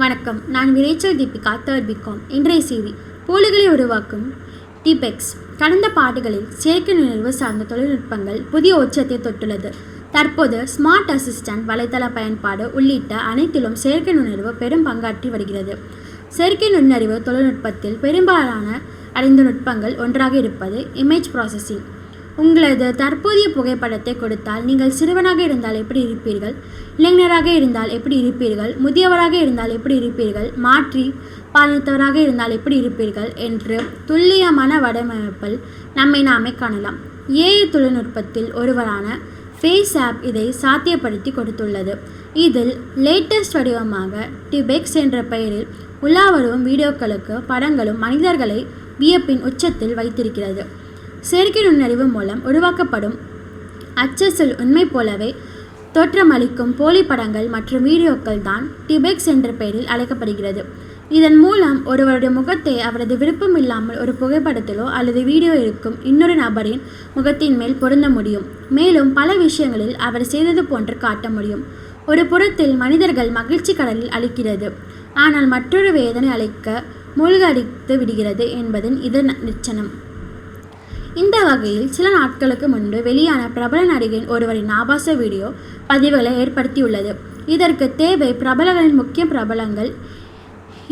வணக்கம். நான் விரைச்சல் Deepika third BCom இன்றைய செய்தி போலிகளை உருவாக்கும் டிபெக்ஸ் கடந்த பாட்டுகளில் செயற்கை நுணர்வு சார்ந்த தொழில்நுட்பங்கள் புதிய உச்சத்தை தொட்டுள்ளது. தற்போது ஸ்மார்ட் அசிஸ்டன்ட் வலைத்தள பயன்பாடு உள்ளிட்ட அனைத்திலும் செயற்கை நுண்ணறிவு பெரும் பங்காற்றி வருகிறது. செயற்கை நுண்ணறிவு தொழில்நுட்பத்தில் பெரும்பாலான அடைந்த நுட்பங்கள் ஒன்றாக இருப்பது இமேஜ் ப்ராசஸிங் உங்களது தற்போதைய புகைப்படத்தை கொடுத்தால் நீங்கள் சிறுவனாக இருந்தால் எப்படி இருப்பீர்கள்? இளைஞராக இருந்தால் எப்படி இருப்பீர்கள்? முதியவராக இருந்தால் எப்படி இருப்பீர்கள்? மாற்றி பாலினத்தவராக இருந்தால் எப்படி இருப்பீர்கள்? என்று துல்லியமான வடிவமைப்பில் நம்மை நாமே காணலாம். ஏஐ தொழில்நுட்பத்தில் ஒருவரான ஃபேஸ் ஆப் இதை சாத்தியப்படுத்தி கொடுத்துள்ளது. இதில் லேட்டஸ்ட் வடிவமாக டிபெக்ஸ் என்ற பெயரில் உலா வரும் வீடியோக்களுக்கு படங்களும் மனிதர்களை வியப்பின் உச்சத்தில் வைத்திருக்கிறது. செயற்கை நுண்ணறிவு மூலம் உருவாக்கப்படும் அச்சசல் உண்மை போலவே தோற்றமளிக்கும் போலி படங்கள் மற்றும் வீடியோக்கள் தான் டிபெக்ஸ் என்ற பெயரில் அழைக்கப்படுகிறது. இதன் மூலம் ஒருவருடைய முகத்தை அவரது விருப்பம் இல்லாமல் ஒரு புகைப்படத்திலோ அல்லது வீடியோ இருக்கும் இன்னொரு நபரின் முகத்தின் மேல் பொருந்த முடியும். மேலும் பல விஷயங்களில் அவர் செய்தது போன்று காட்ட முடியும். ஒரு புறத்தில் மனிதர்கள் மகிழ்ச்சி கடலில் அளிக்கிறது. ஆனால் மற்றொரு வேதனை அளிக்க மூழ்கடித்து விடுகிறது என்பதன் இதன் நிச்சனம் இந்த வகையில் சில நாட்களுக்கு முன்பு வெளியான பிரபல நடிகையின் ஒருவரின் ஆபாச வீடியோ பதிவுகளை ஏற்படுத்தியுள்ளது. இதற்கு தேவை பிரபலங்களின் முக்கிய பிரபலங்கள்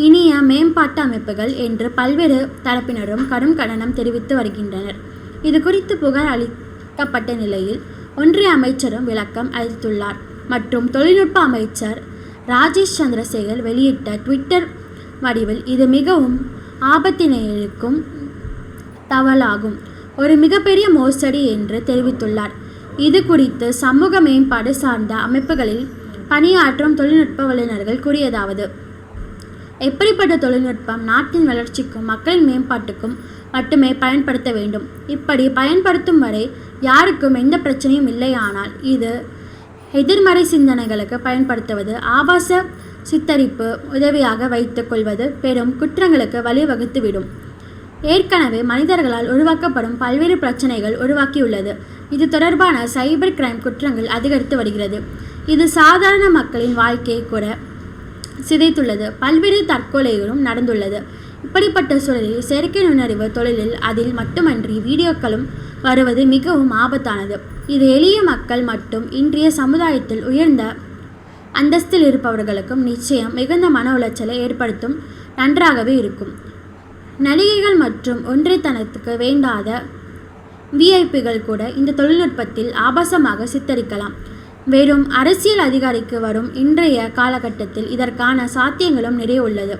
இனிய மேம்பாட்டு அமைப்புகள் என்று பல்வேறு தரப்பினரும் கடும் கண்டனம் தெரிவித்து வருகின்றனர். இது குறித்து புகார் அளிக்கப்பட்ட நிலையில் ஒன்றிய அமைச்சரும் விளக்கம் அளித்துள்ளார். மற்றும் தொழில்நுட்ப அமைச்சர் ராஜேஷ் சந்திரசேகர் வெளியிட்ட ட்விட்டர் வடிவில் இது மிகவும் ஆபத்தினருக்கும் தவளாகும் ஒரு மிகப்பெரிய மோசடி என்று தெரிவித்துள்ளார். இது குறித்து சமூக மேம்பாடு சார்ந்த அமைப்புகளில் பணியாற்றும் தொழில்நுட்ப வல்லுநர்கள் கூறியதாவது எப்படிப்பட்ட தொழில்நுட்பம் நாட்டின் வளர்ச்சிக்கும் மக்களின் மேம்பாட்டுக்கும் மட்டுமே பயன்படுத்த வேண்டும். இப்படி பயன்படுத்தும் வரை யாருக்கும் எந்த பிரச்சனையும் இல்லையானால் இது எதிர்மறை சிந்தனைகளுக்கு பயன்படுத்துவது ஆபாச சித்தரிப்பு உதவியாக வைத்துக் கொள்வது பெரும் குற்றங்களுக்கு வழிவகுத்துவிடும். ஏற்கனவே மனிதர்களால் உருவாக்கப்படும் பல்வேறு பிரச்சனைகள் உருவாக்கியுள்ளது. இது தொடர்பான சைபர் கிரைம் குற்றங்கள் அதிகரித்து வருகிறது. இது சாதாரண மக்களின் வாழ்க்கையை கூட சிதைத்துள்ளது. பல்வேறு தற்கொலைகளும் நடந்துள்ளது. இப்படிப்பட்ட சூழலில் செயற்கை நுண்ணறிவு தொழிலில் அதில் மட்டுமன்றி வீடியோக்களும் வருவது மிகவும் ஆபத்தானது. இது எளிய மக்கள் மட்டும் இன்றைய சமுதாயத்தில் உயர்ந்த அந்தஸ்தில் இருப்பவர்களுக்கும் நிச்சயம் மிகுந்த மன உளைச்சலை ஏற்படுத்தும் நன்றாகவே இருக்கும். நடிகைகள் மற்றும் ஒன்றைத்தனத்துக்கு வேண்டாத விஐபிகள் கூட இந்த தொழில்நுட்பத்தில் ஆபாசமாக சித்தரிக்கலாம். வெறும் அரசியல் அதிகாரிக்கு வரும் இன்றைய காலகட்டத்தில் இதற்கான சாத்தியங்களும் நிறைய உள்ளது.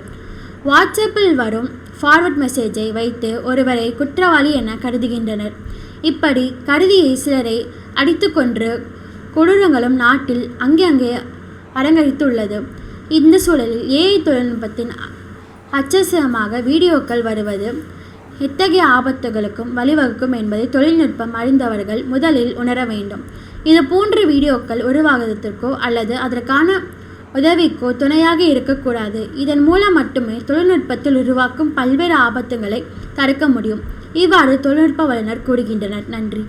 வாட்ஸ்அப்பில் வரும் ஃபார்வர்ட் மெசேஜை வைத்து ஒருவரை குற்றவாளி என கருதுகின்றனர். இப்படி கருதியை சிலரை அடித்து கொன்று கொடூரங்களும் நாட்டில் அங்கே அங்கே அரங்கரித்துள்ளது இந்த சூழலில் ஏஐ தொழில்நுட்பத்தின் அச்சசமாக வீடியோக்கள் வருவது எத்தகைய ஆபத்துகளுக்கும் வழிவகுக்கும் என்பதை தொழில்நுட்பம் அறிந்தவர்கள் முதலில் உணர வேண்டும். இது போன்ற வீடியோக்கள் உருவாகுவதற்கோ அல்லது அதற்கான உதவிக்கோ துணையாக இருக்கக்கூடாது. இதன் மூலம் மட்டுமே தொழில்நுட்பத்தில் உருவாக்கும் பல்வேறு ஆபத்துகளை தடுக்க முடியும். இவ்வாறு தொழில்நுட்ப வல்லுநர் கூறுகின்றனர். நன்றி.